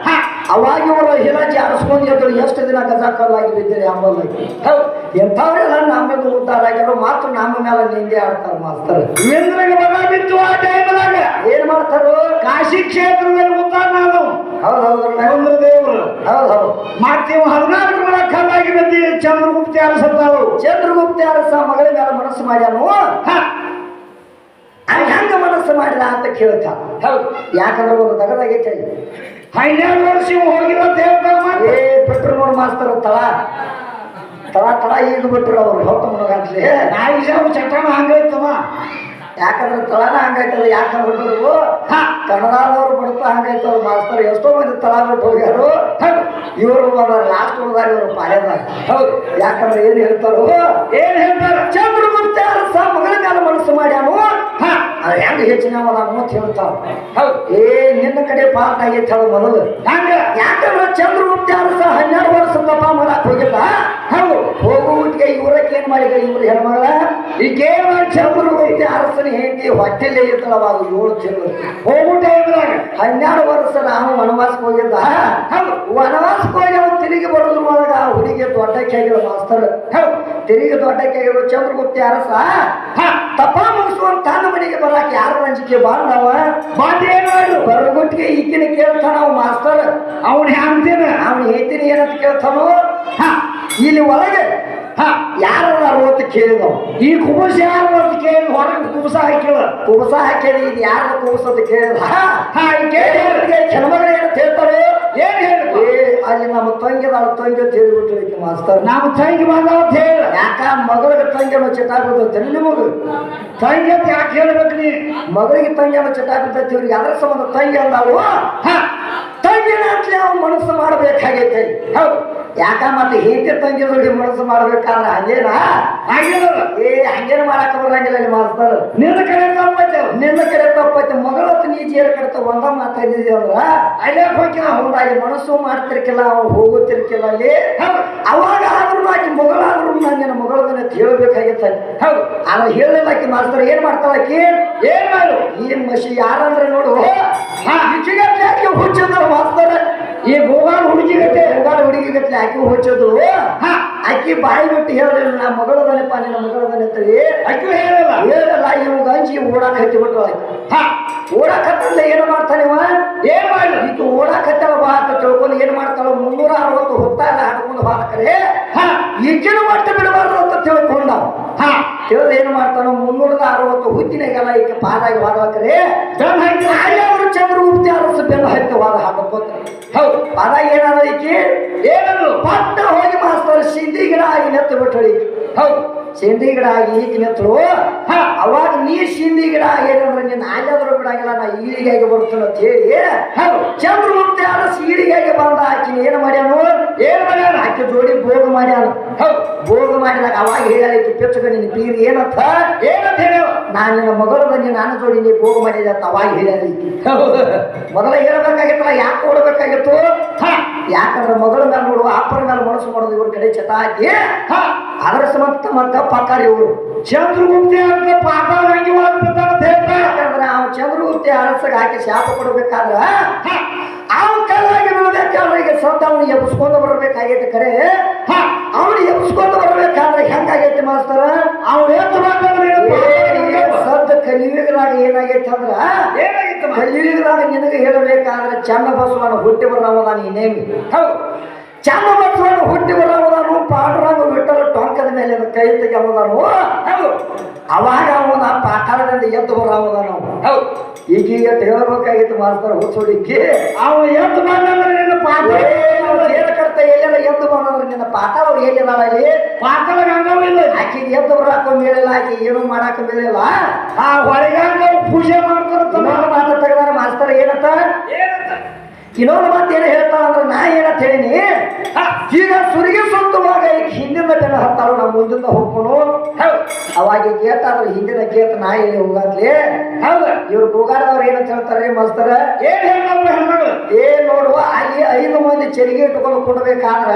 ಹಾ. ಅವಾಗ ಇವರು ಹಿಲ ಆರಿಸ್ಕೊಂಡಿದ್ರು ಎಷ್ಟು ದಿನ ಗಜಾಕಲ್ಲಾಗಿ ಬಿದ್ದಿರಿ ಅಂಬಲ್ಲಾಗಿ ಹೌದು ಎಂಥವ್ರೆಲ್ಲ ನಮ್ಮಿಂದ ಆಗ್ಯಾರ ಮಾತ್ರ ನಮ್ಮ ಮೇಲೆ ನಿಂದೆ ಆಡ್ತಾರೆ ಮಾಸ್ತರ್. ಇಂದ್ರಿಗೆ ಬರ ಬಿತ್ತು ಆ ಟೈಮ್ದಾಗ ಏನ್ ಮಾಡ್ತಾರು? ಕಾಶಿ ಕ್ಷೇತ್ರದಲ್ಲಿ ಉದ್ದಾರ ನಾವು ಹೌದು ಹೌದು ದೇವರು. ಹೌದು ಹೌದು. ಮಾಡ್ತೀವಿ ಹದಿನಾಲ್ಕು ಮೇಲೆ ಕಲ್ಲಾಗಿ ಬಂದಿ ಚಂದ್ರಗುಪ್ತ ಅರಸತ್ತಾವು ಚಂದ್ರಗುಪ್ತ ಅರಸ ಮಗಳ ಮೇಲೆ ಮನಸ್ಸು ಮಾಡ್ಯಾನು? ಹೆಂಗ ಮನಸ್ಸು ಮಾಡಿದ ಅಂತ ಕೇಳುತ್ತ. ಹೌದು ಯಾಕಂದ್ರೆ ಒಂದು ದಗದಾಗೈತೆ ಹನ್ನೆರಡು ವರ್ಷ ಹೋಗಿರೋ ಏ ಬಿಟ್ರು ನೋಡು ಮಾಸ್ತರ್ ತಳ. ತಳ ತಳ ಈಗ ಬಿಟ್ರು ಅವ್ರು ಹೊತ್ತ ಮುಳುಗಾಗ್ಲಿ ನಾಯಿ ಸಾವು ಚಟ್ಟಣ ಹಂಗಾಯ್ತವ ಯಾಕಂದ್ರೆ ತಳನ ಹಂಗಾಯ್ತಲ್ಲ ಯಾಕಂದ್ರೆ ಬಿಟ್ಟರು ಹಾ ಕನ್ನಡದವ್ರು ಬಿಡ್ತಾ ಹಂಗಾಯ್ತದ ಮಾಸ್ತರ್. ಎಷ್ಟೋ ಮಂದಿ ತಳ ಬಿಟ್ಟು ಹೋಗ್ಯಾರು ಇವರು ಲಾಸ್ಟ್ ಉಳ್ದಾರ ಇವರು ಪಾಳ್ಯದಾಗ. ಹೌದು ಯಾಕಂದ್ರೆ ಏನ್ ಹೇಳ್ತಾರೋ. ಏನ್ ಹೇಳ್ತಾರ? ಚಂದ್ರಗುಪ್ತ ಮಗಳ ಮೇಲೆ ಮನಸ್ಸು ಮಾಡ್ಯಾನು ಹೆಂಗ್ ಹೆಚ್ಚಿನ ಅಂತ ಹೇಳ್ತಾವ ಹೌದು. ಏ, ನಿನ್ನ ಕಡೆ ಪಾಠ ಆಗೈತೆ ಹೇಳು ಮೊದಲು. ಹಂಗ? ಯಾಕಂದ್ರೆ ಚಂದ್ರಗುಪ್ತ ಸಹ ಹನ್ನೆರಡು ವರ್ಷ ಪಾಪ ಮಾಡಕ್ ಹೋಗಿಲ್ಲ ಹೌದು ಹೋಗುವುದಕ್ಕೆ ಇವ್ರಕ್ಕೆ ಏನ್ ಮಾಡಿದ್ರೆ ಇವ್ರ ಹೆಣ್ಮಗಳ? ಈ ಕೇವಲ ಚಂದ್ರ ಹೋಗಿ ಅರಸನ ಹೆಂಡತಿ ಹೊಟ್ಟೆಲ್ಲೇ ಇರ್ತಾಳವಾಗ ಏಳು ತಿಂಗಳು ಹೋಗೋ ಟೈಮ್ದಾಗ ಹನ್ನೆರಡು ವರ್ಷ ನಾವು ವನವಾಸಕ್ಕೆ ಹೋಗಿದ್ದ. ವನವಾಸಕ್ಕೆ ಹೋಗಿ ಅವ್ನು ತಿರುಗಿ ಬರೋದ್ರ ಮೂಲಕ ಆ ಹುಡುಗಿ ದೊಡ್ಡ ಆಗಿರೋ ಮಾಸ್ತರ್. ಹೌದು ತಿರುಗಿ ದೊಡ್ಡ ಚಂದ್ರ ಚಂದ್ರಗುಪ್ತಿ ಅರಸ. ಹಾ ತಪ್ಪ ಮುಗಿಸುವಂತ ತನ್ನ ಮನೆಗೆ ಬರಕ್ಕೆ ಯಾರ ಅಂಜಿಕೆ ಬಾಂಧವ? ಮಾತೇನು ಬರಗುಟ್ಟಿಗೆ ಈಗಿನ ಕೇಳ್ತಾನ ಅವ ಮಾಸ್ತರ್. ಅವನು ಹ್ಯಾಂತೀನ ಅವನು ಹೇಳ್ತೀನಿ ಏನಂತ ಕೇಳ್ತಾನೋ? ಹಾ ಇಲ್ಲಿ ಒಳಗೆ. ಹಾ ಯಾರ ಅಂತ ಕೇಳಿದವ. ಈ ಕುಬಸ ಯಾರು ಅಂತ ಕೇಳಿ ಹೊರಗೆ ಕುಬಸ ಹಾಕಿಳ ಕುಬಸ ಹಾಕಿದ ಇದು ಯಾರ ಕುಬಸ ಅಂತ ಕೇಳಿದ? ಹಾ ಈ ಕೇಳಿ ಹೆಣ್ಮಗಳು ಏನಂತ ಹೇಳ್ತಾರೆ ಏನ್ ಹೇಳಿ ಅಲ್ಲಿ ನಮ್ಮ ತಂಗಿದಾಳ ತಂಗಿ ಅಂತ ಹೇಳಿಬಿಟ್ಟು ಮಾಸ್ತರ್. ನಾವು ತಂಗಿ ಬಂದ ಅಂತ ಹೇಳ. ಯಾಕ ಮಗಳಿಗೆ ತಂಗಿ ಅನ್ನೋ ಚಟ ಬಿದ್ದೈತೆ ನಿಮಗೆ. ತಂಗಿ ಅಂತ ಯಾಕೆ ಹೇಳ್ಬೇಕು ನೀ? ಮಗಳಿಗೆ ತಂಗಿ ಅನ್ನೋ ಚಟ ಬಿದ್ದೈತಿ ಇವ್ರಿಗೆ ಅದ್ರ ಸಂಬಂಧ ತಂಗಿ ಅಂದಾಳು? ಹ ತಂಗಿನ ಅಂತಲೇ ಅವ್ನು ಮನಸ್ಸು ಮಾಡಬೇಕಾಗೈತೆ. ಹೌದು. ಯಾಕ ಮತ್ತೆ ಹೆಂಡತಿ ತಂಗಿ ನೋಡಿ ಮನಸ್ಸು ಮಾಡ್ಬೇಕಾದ್ರೆ ಹಂಗೇನಾ? ಏ ಹಂಗೇನು ಮಾಡಕ್ ಬರಂಗಿಲ್ಲ ನಿಮ್ಮ ಮಾಸ್ತರ್. ನಿನ್ನ ಕಡೆ ತಪ್ಪೈತೆ. ನಿನ್ನ ಕಡೆ ತಪ್ಪೈತೆ. ಮಗಳತ್ತ ನೀ ಜೇರ್ ಕಡ್ತ ಒಂದ ಮಾತಾಡಿದ್ವಿ ಅಂದ್ರ ಅಲ್ಲೇ ಹೋಗಿ ಹೌದಾಗಿ ಮನಸ್ಸು ಮಾಡ್ತಿರ್ಕಿಲ್ಲ ಅವ್ ಹೋಗುತ್ತಿರ್ಕಿಲ್ಲ ಅಲ್ಲಿ. ಅವಾಗ ಆದ್ರೂ ಆಕಿ ಮಗಳಾದ್ರೂ ನಾನು ನಿನ್ನ ಮಗಳದನ್ನ ಹೇಳ್ಬೇಕಾಗಿತ್ತ ಹೌದು. ಅವ ಹೇಳಿಲ್ಲ ಆಕಿ ಮಾಸ್ತರ್. ಏನ್ ಮಾಡ್ತಾಳ ಆಕಿ? ಏನ್? ಮಾಡು? ಏನ್ ಮಸಿ ಯಾರಂದ್ರೆ ನೋಡು. ಹಾ. ಈಚಿಗಟ್ಲೆ ಹುಚ್ಚದ ಹುಚ್ಚಿದ್ರು ಮಾಸ್ತರ್. ಈ ಗೋಗಾಲ್ ಹುಡುಗಿ ಗೋಗಾಲ್ ಹುಡುಗಾಡ ಹುಡುಗಿ ಗಟ್ಲೆ ಆಕಿ ಹೋಚೋದು ಹಾ. ಆಕಿ ಬಾಯಿ ಬಿಟ್ಟು ಹೇಳಿಲ್ಲ ನಾ ಮಗಳದನಪ್ಪ ನಿನ್ನ ಮಗಳದನ ಅಂತೇಳಿ. ಅಕ್ಕಿ ಹೇಳಲ್ಲ. ಹೇಳಲ್ಲ ಇವ್ ಗಂಜಿ ಓಡಾಕ ಹತ್ತಿ ಬಿಟ್ಟು ಹಾ. ಓಡಾಕ್ ಹತ್ತಲ್ಲ ಏನು ಮಾಡ್ತಾನೆ ಇವ? ಏನ್ ಮಾಡಿ? ಇತ್ತು ಓಡಾಕ ಹತ್ತಲ್ಲ ಬಾ ಅಂತ ತಿಳ್ಕೊಂಡು ಏನ್ ಮಾಡ್ತಾಳ ಮುನ್ನೂರ ಅರವತ್ತು ಹೊತ್ತಾಗ ಹಾಕೊಂಡು ಬಾಲಕರೇ ಹಾ. ಈಗಿನ ಮಟ್ಟ ಬಿಡಬಾರ್ದು ಅಂತ ತಿಳ್ಕೊಂಡ. ಹಾ. ತಿಳಿದು ಏನ್ ಮಾಡ್ತಾನೋ ಮುನ್ನೂರದ ಅರವತ್ತು ಹುತ್ತಿನಾಗೆಲ್ಲ ಈಕೆ ಪಾದಾಗಿ ಹಾಡ್ಬೇಕ್ರೆ ಅವರು ಚಂದ್ರಗುಪ್ತಿ ಅರಸ ಬೆಲ್ಲ ಹತ್ತಿ ವಾದ ಹಾಡ್ಕೋತ ಹೌದು ಪದ ಏನಾದ ಈಕಿ? ಏನದು ಪಟ್ಟ ಹೋಗಿ ಮಾಸ್ತರ್ ಸಿಂಧಿ ಗಿಡ ಆಗಿ ನೆತ್ತು ಬಿಟ್ಟಳಿ ಹೌದು. ಸಿಂಧಿ ಗಿಡ ಆಗಿ ಈಗ ನಿಂತಳು ಹಾ. ಅವಾಗ ನೀ ಸಿಂಧಿ ಗಿಡ ಆಗೇನಂದ್ರೆ ನಿನ್ನ ಆಗಾದ್ರೂ ಬಿಡಂಗಿಲ್ಲ ನಾ ಈಳಿಗಾಗಿ ಬರ್ತೇನೆ ಅಂತ ಹೇಳಿ. ಹೌದು. ಚಂದ್ರಗುಪ್ತಿ ಅರಸ ಈಳಿಗಾಗಿ ಬಂದ ಆಕಿನ ಏನು ಮಾಡ್ಯಾನು? ಏನ್ ಮಾಡ್ಯಾನ? ಆಕೆ ಜೋಡಿ ಭೋಗ ಮಾಡ್ಯಾನ. ಹೌದು. ಭೋಗ ಮಾಡಿದಾಗ ಅವಾಗ ಹೇಳಿ ಪೆಚ್ಚಗ ನಿನ್ನ ಬೀರ್ ಏನಂತ? ಏನಂತ ಹೇಳ? ನಾನು ನಿನ್ನ ಮಗಳು ಬಂದು ನಾನು ಜೋಡಿ ನೀ ಭೋಗ ಮಾಡಿದೆ ಅಂತ ಅವಾಗ ಹೇಳಿ ಮೊದಲ ಹೇಳಬೇಕಾಗಿತ್ತಲ್ಲ ಯಾಕೆ ಕೊಡಬೇಕಾಗಿತ್ತು ಹಾ. ಯಾಕಂದ್ರೆ ಮಗಳ ಮೇಲೆ ನೋಡುವ ಅಪ್ಪರ ಮೇಲೆ ಮನಸ್ಸು ಮಾಡೋದು ಇವ್ರ ಕಡೆ ಚಟ ಹಾಕಿ ಹಾ. ಅದರ ಸಮಂತ ತಮ್ಮ ಇವರು ಚಂದ್ರಗುಪ್ತಿ ಅಂತ ಪಾತಾಳ ಒಳಗ್ ಅಂತ ಹೇಳ್ತಾರ ಯಾಕಂದ್ರೆ ಅವ ಚಂದ್ರಗುಪ್ತಿ ಅರಸಗ ಹಾಕಿ ಶಾಪ ಕೊಡ್ಬೇಕಾದ್ರ ಹಾ ಅವನ ಕಲ್ಲಾಗಿ ನೋಡ್ಬೇಕಾದ್ರೆ ಈಗ ಸದ್ದ ಅವನು ಎಬ್ಸ್ಕೊಂಡು ಬರ್ಬೇಕಾಗೈತೆ ಕರೆ. ಹಾ. ಅವನು ಎಬ್ಸ್ಕೊಂಡು ಬರ್ಬೇಕಾದ್ರೆ ಹೆಂಗಾಗೈತೆ ಮಾಸ್ತರ? ಅವ್ನು ಎದ್ದು ಸದ್ದ ಕಲಿಯುಗದಾಗ ಏನಾಗೈತೆ ಅಂದ್ರ ಕಲಿಯುಗದಾಗ ನಿನಗೆ ಹೇಳಬೇಕಾದ್ರೆ ಚನ್ನ ಬಸವನ ಹುಟ್ಟಿ ಬರವದಾನ ಈ ನೇಮಿ. ಹೌದು. ಬಸವನ ಹುಟ್ಟಿ ಬರೋದಾನು ಪಾಂಡುರಂಗ ಬಿಟ್ಟರು ಟೊಂಕದ ಮೇಲೆ ಕೈ ತೆಗೆದಾನು ಹೌದು. ಅವಾಗ ಅವನ ಪಾಕಾರದಿಂದ ಎದ್ದು ಬರೋದಾನು ಹೌದು. ಈಗೀಗ ಹೇಳ್ಬೇಕಾಗಿತ್ತು ಮಾಸ್ತರ ಹುಚ್ಚೋಡಿಕ್ಕೆ ಅವ ಎದ್ದು ಬಂದ್ರೆ ನಿನ್ನ ಏನ ಕರ್ತ ಎಲ್ಲೆಲ್ಲ ಎದ್ದು ಬಂದ್ರೆ ನಿನ್ನ ಪಾತಾಳ ಎಲ್ಲಿದಾಳ ಇಲ್ಲಿ ಪಾತಾಳ ಇಲ್ಲ. ಆಕಿಗೆ ಎದ್ದು ಬರಾಕ ಮೇಲಿಲ್ಲ ಆಕಿ ಏನು ಮಾಡಾಕ ಮೇಲಿಲ್ಲ? ಆ ಹೊರಗಂಗ ಪೂಜೆ ಮಾಡ್ತಾರ ಮಾತು ತೆಗೆದಾರ ಮಾಸ್ತರ್ ಏನಂತ? ಏನಂತ? ಇನ್ನೊಂದು ಮಾತು ಏನು ಹೇಳ್ತಾರ ಅಂದ್ರೆ ನಾ ಏನಂತ ಹೇಳಿನಿ? ಈಗ ಸುರಿಗೆ ಸುತ್ತುವಾಗ ಈಗ ಹಿಂದಿನ ಜನ ಹತ್ತಾಳು ನಾ ಮುಂದಿಂದ ಹೋಗ್ಕೊನು ಅವಾಗ ಗೇಟ್ ಆದ್ರೆ ಹಿಂದಿನ ಗೇಟ್ ನಾ ಇಲ್ಲಿ ಹೋಗಾದ್ಲಿ? ಹೌದ. ಇವ್ರು ಕೂಗಾರದವ್ರು ಏನಂತ ಹೇಳ್ತಾರೆ ಮಾಸ್ತರ? ಏನ್ ಹೇಳ್ತಾವ ಹೆಣ್ಮಗಳು? ಏ ನೋಡುವ ಅಲ್ಲಿ ಐದು ಮಂದಿ ಚೆರಿಗೆ ಇಟ್ಕೊಂಡು ಕೊಡ್ಬೇಕಾದ್ರ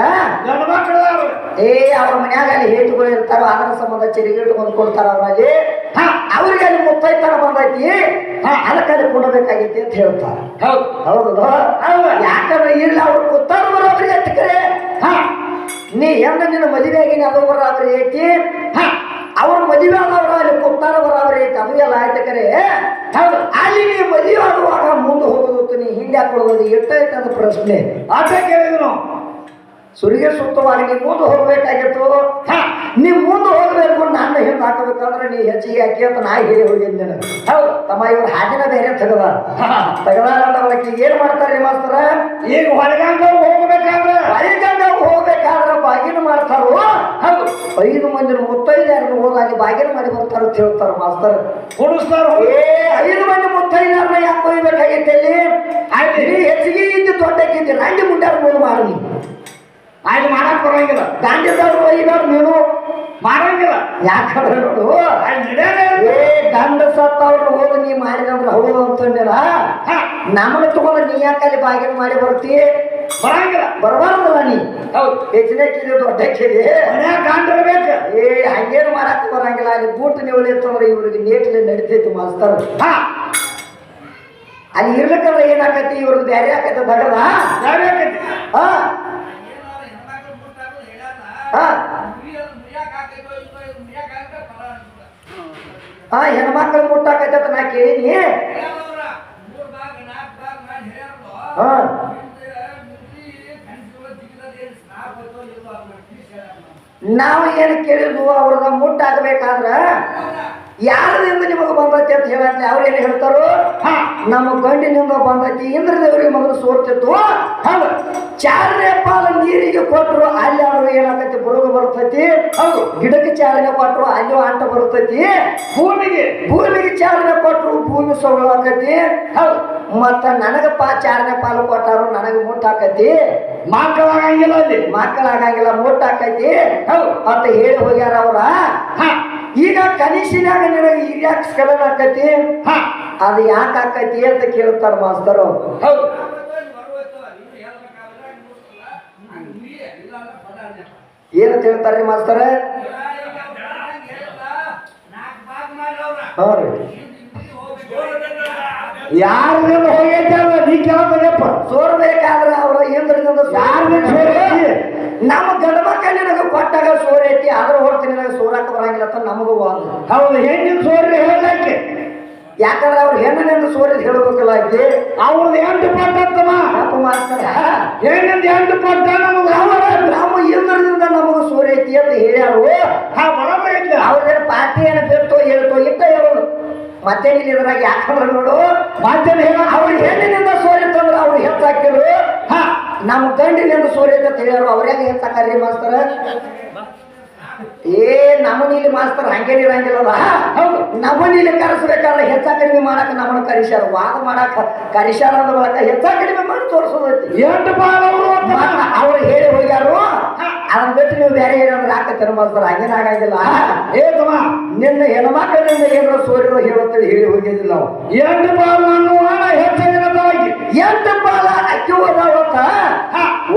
ಏ ಅವ್ರ ಮನ್ಯಾಗ ಅಲ್ಲಿ ಹೇಟುಗಳು ಇರ್ತಾರೋ ಅದರ ಸಂಬಂಧ ಚೆರಿಗೆ ಇಟ್ಕೊಂಡು ಕೊಡ್ತಾರ ಅವ್ರಲ್ಲಿ. ಹಾ. ಅವ್ರಿಗೆ ಅಲ್ಲಿ ಮುತ್ತೈತನ ಬಂದೈತಿ. ಹಾ. ಅದಕ್ಕೆ ಅಲ್ಲಿ ಕೊಡಬೇಕಾಗೈತಿ ಅಂತ ಹೇಳ್ತಾರ. ಹೌದು. ಯಾಕಂದ್ರೆ ಇಲ್ಲ ಅವ್ರು ಕೂತಾರ ಬರೋದ್ರಿಗೆ ಹಾ. ನೀ ಹೆಂಗ ನಿನ್ನ ಮದುವೆಯಾಗಿ ಅದು ಐತಿ ಹಾ ಅವ್ರ ಮದುವೆ ಆದವ್ರ ಅಲ್ಲಿ ಕೂತಾರ, ಅವರೇ ತಮಗೆಲ್ಲ ಆಯ್ತಕರೆ ಹೌದು. ಅಲ್ಲಿ ನೀವು ಮದುವೆ ಆಗುವಾಗ ಮುಂದೆ ಹೋಗೋದು ನೀ ಹಿಂದೆ ಹಾಕೊಳ್ಳೋದು ಎಷ್ಟಾಯ್ತು ಅದು ಪ್ರಶ್ನೆ? ಆಟ ಕೇಳಿದ್ರು ಸುರಿಗೆ ಸುತ್ತವಾಗಿ ನೀ ಮುಂದೆ ಹೋಗ್ಬೇಕಾಗಿತ್ತು. ಹಾ. ನೀ ಮುಂದೆ ಹೋಗ್ಬೇಕು ನಾನು ಹೇಳಿ ಮಾತಾಡ್ಬೇಕಂದ್ರೆ ನೀ ಹೆಚ್ಚಿಗೆ ಹಾಕಿ ಅಂತ ನಾ ಹೇಳಿ ಹೋಗಿದ್ದೆ ನನಗೆ ಹೌದು ತಮ್ಮ ಇವ್ರು ಹಾಕಿನ ಬೇರೆ ತೆಗದಾರ ತೆಗದಾರ ಅಂತ ಅವಳಿಗೆ ಏನ್ ಮಾಡ್ತಾರೆ ಮಾಸ್ತರ ಈಗ ಹೊರಗಂಗ ಹೋಗ್ಬೇಕಾದ್ರೆ? ಹೊರಗಂಗ ಹೋಗ್ಬೇಕಾದ್ರೆ ಬಾಗಿನ ಮಾಡ್ತಾರೋ? ಹೌದು. ಐದು ಮಂದಿ ಮುತ್ತೈದೆಯರನ್ನು ಹೋದ ಅಲ್ಲಿ ಬಾಗಿನ ಮಾಡಿ ಬರ್ತಾರ ಅಂತ ಹೇಳ್ತಾರೆ ಮಾಸ್ತರ್ ಕುಡಿಸ್ತಾರ? ಏ ಐದು ಮಂದಿ ಮುತ್ತೈದೆಯರನ್ನ ಯಾಕೆ ಹೋಗ್ಬೇಕಾಗೈತೆ ಅಲ್ಲಿ? ಆಯ್ತು. ಹೆಚ್ಚಿಗೆ ಇದ್ದು ದೊಡ್ಡಕ್ಕಿದ್ದು. ರಂಡಿ ಮುಂಡ್ಯಾರ ಮೂರು ಮಾಡಿ ಆಯ್ತು ಮಾಡಕ್ ಬರಂಗಿಲ್ಲ. ಗಾಂಧಿದವ್ರು ಒಯ್ದಾರ ನೀನು. ಮಾಡಂಗಿಲ್ಲ ಯಾಕಂದ್ರೆ ಏ ಗಂಡ ಸತ್ತವ್ರನ್ನ ಹೋದ ನೀ ಮಾಡಿದಂದ್ರೆ ಹೌದು ಅಂತಂದಿಲ್ಲ? ಹಾ, ನಮ್ಮನ್ನ ತಗೊಂಡು ನೀ ಯಾಕೆ ಅಲ್ಲಿ ಬಾಗಿನ ಮಾಡಿ ಬರ್ತಿ ಬರಂಗಿಲ್ಲ. ಬರಬಾರ್ದಲ್ಲ ನೀ? ಹೌದು. ಹೆಚ್ಚಿನಕ್ಕಿದೆ ದೊಡ್ಡಕ್ಕಿದೆ ಗಂಡ ಗಂಡಿರ್ಬೇಕು ಏ ಹಂಗೇನು ಮಾಡಕ್ ಬರಂಗಿಲ್ಲ. ಅಲ್ಲಿ ಬೂಟ್ ನೀವು ಇತ್ತಂದ್ರೆ ಇವ್ರಿಗೆ ನೇಟ್ಲಿ ನಡಿತೈತಿ ಮಾಸ್ತರ್. ಹಾ. ಅಲ್ಲಿ ಇರ್ಲಿಕ್ಕಲ್ಲ ಏನಾಕತಿ ಇವ್ರಿಗೆ ಬ್ಯಾರೆ ಆಕತಿ ದಗದ ಯಾವ್ಯಾಕೈತಿ ಹಾ. ಹಾ. ಹಾ ಹೆಣ್ಮಕ್ಳು ಮುಟ್ಟಾಕೈತೆ ನಾ ಕೇಳೀನಿ. ನಾವು ಏನು ಕೇಳಿದ್ವು ಅವ್ರದ ಮುಟ್ಟಾಗಬೇಕಾದ್ರ ಯಾರದಿಂದ ನಿಮಗೆ ಬಂದೈತಿ ಅಂತ ಹೇಳಿ ಅವ್ರು ಏನು ಹೇಳ್ತಾರೋ? ಹಾ. ನಮ್ಮ ಗಂಡಿನಿಂದ ಬಂದೈತಿ ಇಂದ್ರದೇವರಿಗೆ ಮೊದಲು ಸೋರ್ತಿತ್ತು. ಹೌದು. ಚಾರನೆ ಪಾಲ ನೀರಿಗೆ ಕೊಟ್ಟರು ಅಲ್ಲಿ ಅವರು ಏನಾಗತ್ತೆ? ಬುರುಗು ಬರ್ತೈತಿ. ಹೌದು. ಗಿಡಕ್ಕೆ ಚಾಲನೆ ಕೊಟ್ಟರು ಅಲ್ಲಿ ಆಟ ಬರ್ತೈತಿ. ಭೂಮಿಗೆ. ಭೂಮಿಗೆ ಚಾಲನೆ ಕೊಟ್ಟರು ಭೂಮಿ ಸೊಗಳಾಕತಿ ಹೌದು. ಮತ್ತ ನನಗ ಪಾ ಚಾರನೆ ಪಾಲು ಕೊಟ್ಟಾರು ನನಗೆ ಮುಟ್ಟಾಕತಿ ಮಕ್ಕಳಾಗಂಗಿಲ್ಲ ಅಲ್ಲಿ. ಮಕ್ಕಳಾಗಂಗಿಲ್ಲ ಮುಟ್ಟಾಕತಿ ಹೌದು. ಅಂತ ಹೇಳಿ ಹೋಗ್ಯಾರ ಅವ್ರ? ಹಾ. ಈಗ ಕನಿಷಿನಾಗ ನಿನಗೆ ಈಗ ಸ್ಕಲನ್ ಆಕತಿ? ಅದು ಯಾಕೆ ಆಕತಿ ಅಂತ ಕೇಳ್ತಾರ ಮಾಸ್ತರು. ಹೌದು. ಏನಂತ ಹೇಳ್ತಾರ್ರಿ ಮಾಸ್ತರ? ಯಾರ್ದಿಂದ ಹೋಗೈತೆ ಅಲ್ಲ ನೀ ಕೇಳ್ತಾರಪ್ಪ ಸೋರ್ಬೇಕಾದ್ರೆ ಅವ್ರ ಏನ್ ಯಾರ್ದಿಂದ? ನಮ್ಮ ಗಂಡ ಸೋರಾಕ ಬರಂಗಿಲ್ಲ ಅಂತ ನಮಗೂ ಒಂದು. ಹೌದು ಹೆಣ್ಣಿನ ಸೋರ್ರಿ ಹೇಳಕ್ಕೆ. ಯಾಕಂದ್ರೆ ಅವ್ರು ಹೆಣ್ಣಿನಿಂದ ಸೋರಿದ್ ಹೇಳಬೇಕಲ್ಲ ಆಕಿ ಅವ್ರದ್ದು ಎಂಟು ಪಟ್ಟತ್ತಮ್ಮ ಅಪ್ಪ ಮಾಡ್ತಾರೆ ಹೆಣ್ಣಿಂದ ಎಂಟು ಪಟ್ಟ ನಮಗೆ ಅವರ. ನಮ್ಮ ಇಂದ್ರದಿಂದ ನಮಗ ಐತಿ ಅಂತ ಹೇಳ್ಯಾರು. ಹಾ ಬರೋಬ್ಬರಿ ಇಲ್ಲ ಅವ್ರದೇನು ಪಾರ್ಟಿ ಏನು ಬಿಟ್ಟು ಹೇಳ್ತೋ ಇಟ್ಟ ಹೇಳೋದು ಮತ್ತೇನಿಲ್ಲ ಇದ್ರಾಗ ಯಾಕಂದ್ರೆ ನೋಡು. ಮತ್ತೆ ಹೇಳ? ಹೆಣ್ಣಿನಿಂದ ಹೆಣ್ಣಿನಿಂದ ಸೋರಿತ್ತಂದ್ರೆ ಅವ್ರು ಹೆಚ್ಚಾಕಿರು ಹಾ. ನಮ್ಮ ಗಂಡಿನಿಂದ ಸೋರಿ ಅಂತ ಹೇಳ್ಯಾರು. ಅವ್ರ್ಯಾಗ ಹೆಚ್ಚಾಕಾರ್ರಿ ಮಾಸ್ತರ? ಏ ನಮ್ಮನಿಲಿ ಮಾಸ್ತರ್ ಹಂಗೇನಿರಂಗಿಲ್ಲಲ್ಲ ಹೌದು. ನಮ್ಮನಿಲಿ ಕರೆಸಬೇಕಲ್ಲ ಹೆಚ್ಚ ಕಡಿಮೆ ಮಾಡಕ್ ನಮ್ಮನ್ನ ಕರಿಸ್ಯಾರ. ವಾದ ಮಾಡಕ್ ಕರಿಸ್ಯಾರ ಅಂದ ಬಳಕ ಹೆಚ್ಚ ಕಡಿಮೆ ಮಾಡಿ ತೋರಿಸೋದೈತಿ. ಎಂಟು ಅವ್ರು ಹೇಳಿ ಹೋಗ್ಯಾರು. ಅದನ್ನ ಬಿಟ್ಟು ನೀವು ಬೇರೆ ಏನಂದ್ರೆ ಹಾಕತ್ತೀರ ಮಾಸ್ತರ್? ಹಂಗೇನ ಆಗಂಗಿಲ್ಲ. ಏ ತಮ್ಮ. ನಿನ್ನ ಹೆಣ್ಮಕ್ಳಿಂದ ಏನಾರ ಸೋರಿರೋ ಹೇಳುತ್ತೇಳಿ ಹೇಳಿ ಹೋಗಿದ್ದಿಲ್ಲ ನಾವು ಎಂಟು ಪಾಲು ಹೆಚ್ಚು ಎಂಟು ಪಾಲ ಅಕ್ಕಿ ಹೋದಾವತ್ತ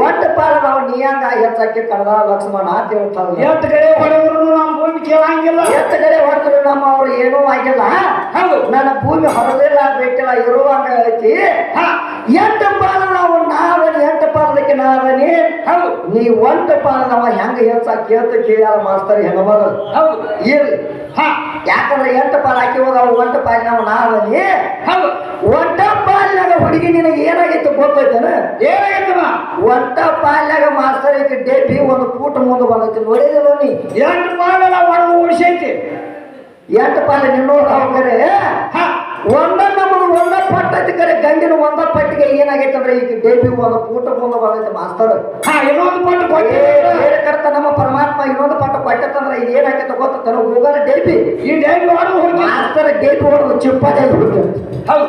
ಒಟ್ಟು ಪಾಲ ನಾವು ನೀಯಂಗ ಹೆಚ್ಚಕ್ಕೆ ಕಡದ ಲಕ್ಷ್ಮಣ ಅಂತ ಹೇಳ್ತಾವ ಎಂಟು ಕಡೆ ಹೊಡೆದ್ರು ನಮ್ಮ ಭೂಮಿ ಕೇಳಂಗಿಲ್ಲ. ಎಷ್ಟು ಕಡೆ ಹೊಡೆದ್ರು ನಮ್ಮ ಅವ್ರು ಏನೂ ಆಗಿಲ್ಲ. ಹೌದು. ನನ್ನ ಭೂಮಿ ಹೊರದಿಲ್ಲ ಬೇಕಿಲ್ಲ ಇರುವಂಗ ಐತಿ ಹಾ. ಎಂಟು ಪಾಲ ನಾವು ನಾವನಿ ಎಂಟು ಪಾಲದಕ್ಕೆ ನಾವನಿ ಹೌದು. ನೀ ಒಂಟ ಪಾಲ ನಾವ ಹೆಂಗ ಹೆಚ್ಚ ಕೇಳ್ತ ಕೇಳ್ಯಾರ ಮಾಸ್ತರ್ ಹೆಣ್ಮಗಳು. ಹೌದು. ಇರ್ಲಿ. ಹಾ. ಯಾಕಂದ್ರೆ ಎಂಟು ಪಾಲ ಹಾಕಿ ಹೋದಾವ ಒಂಟ ಪಾಲ ನಾವು ನಾವನಿ ಹೌದು ಹುಡುಗಿ ನಿನಗೆ ಏನಾಗಿತ್ತು ಗೊತ್ತೈತನ ಏನಾಗೈತಮ್ಮ ಒಟ್ಟ ಪಾಲ್ಯಾಗ ಮಾಸ್ತರ್ ಐತಿ ಡೇಬಿ ಒಂದು ಕೂಟ ಮುಂದೆ ಬಂದೈತಿ ನೋಡಿದಿಲ್ಲ ನೀ? ಎಂಟು ಪಾಲೆಲ್ಲ ಒಣ ಓಡಿಸೈತಿ ಎಂಟು ಪಾಲ ನಿನ್ನೋದು ಹೋಗ್ರೆ ಹಾ. ಒಂದ ನಮ್ಮದು ಒಂದ ಪಟ್ಟತಿ ಕರೆ ಗಂಡಿನ ಒಂದ ಪಟ್ಟಿಗೆ ಏನಾಗೈತೆ ಅಂದ್ರೆ ಈಗ ಡೇಬಿ ಒಂದು ಪೂಟ ಮುಂದೆ ಬಂದೈತೆ ಮಾಸ್ತರ್. ಹಾ ಇನ್ನೊಂದು ಪಟ್ಟು ಕೊಟ್ಟೆ ಹೇಳ್ಕರ್ತ ನಮ್ಮ ಪರಮಾತ್ಮ ಇನ್ನೊಂದು ಪಟ್ಟ ಕೊಟ್ಟಂದ್ರೆ ಇದು ಏನಾಗೈತೆ ಗೊತ್ತ ಗೂಗಲ್ ಡೇಬಿ ಈ ಡೇಬಿ ಹೊಡೆದು ಹೋಗಿ ಮಾಸ್ತರ್ ಡೇಬಿ ಹೊಡೆದು ಚಿಪ್ಪಾಡಿ ಹೋಗ್ತದೆ ಹೌದು.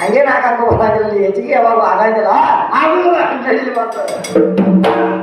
ಹಂಗೇನಾಗಂಗ ಹಾಕಂಗ ಹೋಗಂಗಿಲ್ಲ ಹೆಚ್ಚಿಗೆ ಯಾವಾಗ ಆಗಂಗಿಲ್ಲ. ಆಗುದಿಲ್ಲ. ಹಂಗೆ ಮಾಸ್ತರ್.